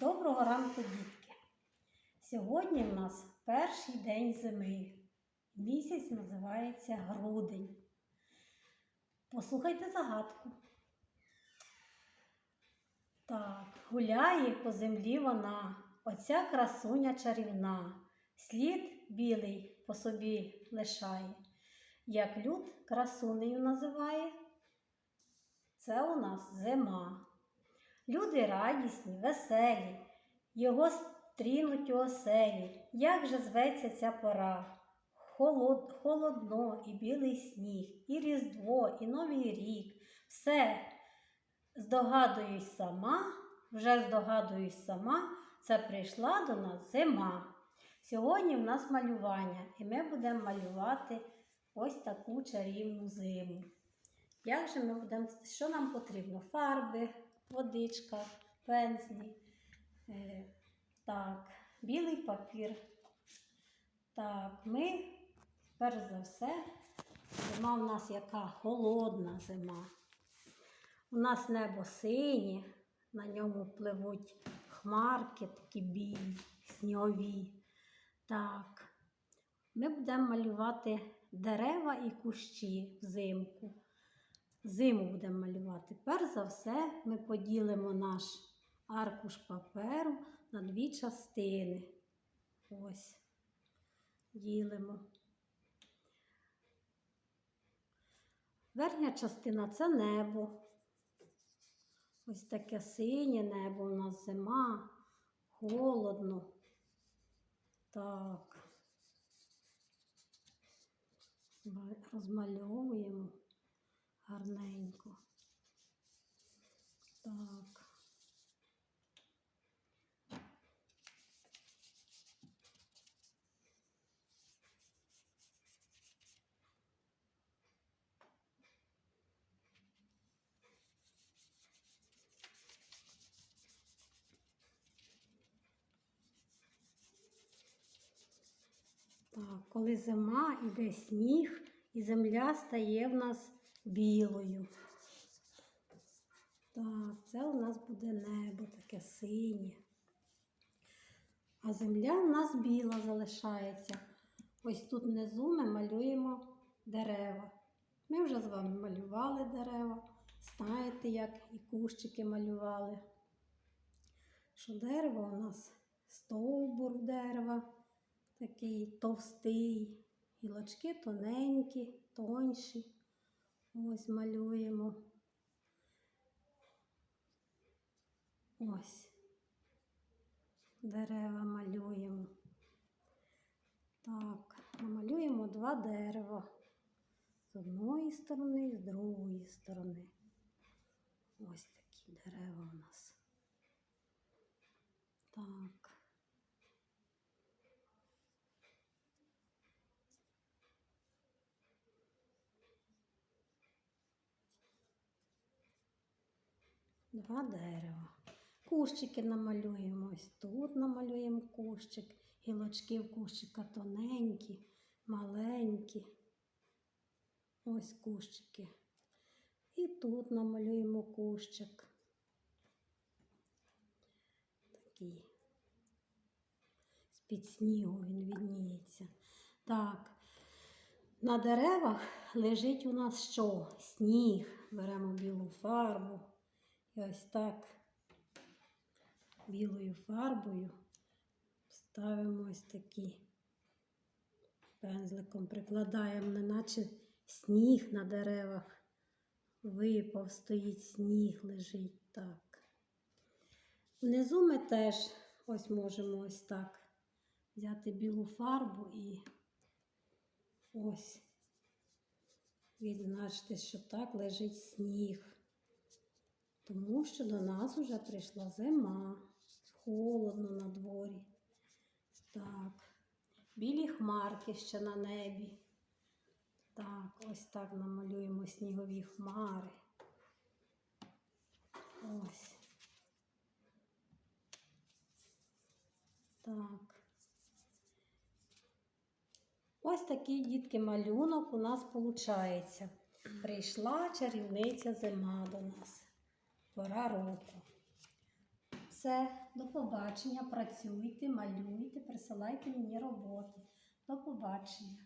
Доброго ранку, дітки! Сьогодні в нас перший день зими. Місяць називається грудень. Послухайте загадку. Так, гуляє по землі вона, оця красуня чарівна, слід білий по собі лишає, як люд красунею називає. Це у нас зима. Люди радісні, веселі, його стрінуть у оселі. Як же зветься ця пора? Холод, холодно і білий сніг, і Різдво, і Новий рік. Все здогадуюсь сама, вже здогадуюсь сама, це прийшла до нас зима. Сьогодні в нас малювання, і ми будемо малювати ось таку чарівну зиму. Як же ми будемо, що нам потрібно? Фарби, водичка, пензлі, е, так, білий папір. Так, ми, перш за все, зима в нас яка холодна зима. У нас небо синє, на ньому пливуть хмарки такі білі, снігові. Так, ми будемо малювати дерева і кущі взимку. Зиму будемо малювати. Перш за все, ми поділимо наш аркуш паперу на дві частини. Ось, ділимо. Верхня частина це небо. Ось таке синє небо у нас зима, холодно. Так. Розмальовуємо гарненько. Так. Так, коли зима іде сніг, і земля стає в нас білою. Так, це у нас буде небо таке синє. А земля у нас біла залишається. Ось тут внизу ми малюємо дерева. Ми вже з вами малювали дерева. Знаєте, як і кущики малювали. Що дерево у нас стовбур дерева, такий товстий, гілочки тоненькі, тонші. Ось малюємо. Ось. Дерева малюємо. Так, намалюємо два дерева. З одної сторони і з другої сторони. Ось такі дерева у нас. Так. Два дерева. Кущики намалюємо. Ось тут намалюємо кущик. Гілочки в кущика тоненькі, маленькі. Ось кущики. І тут намалюємо кущик. Такий. З-під снігу він відніється. Так. На деревах лежить у нас що? Сніг. Беремо білу фарбу. І ось так білою фарбою ставимо ось такі пензликом, прикладаємо, неначе сніг на деревах. Випав, стоїть сніг, лежить так. Внизу ми теж ось можемо ось так взяти білу фарбу і ось відзначити, що так лежить сніг. Тому що до нас вже прийшла зима, холодно на дворі. Так, білі хмарки ще на небі. Так, ось так намалюємо снігові хмари. Ось. Так. Ось такий дітки малюнок у нас виходить. Прийшла чарівниця зима до нас. Пора року. Все, до побачення. Працюйте, малюйте, присилайте мені роботи. До побачення.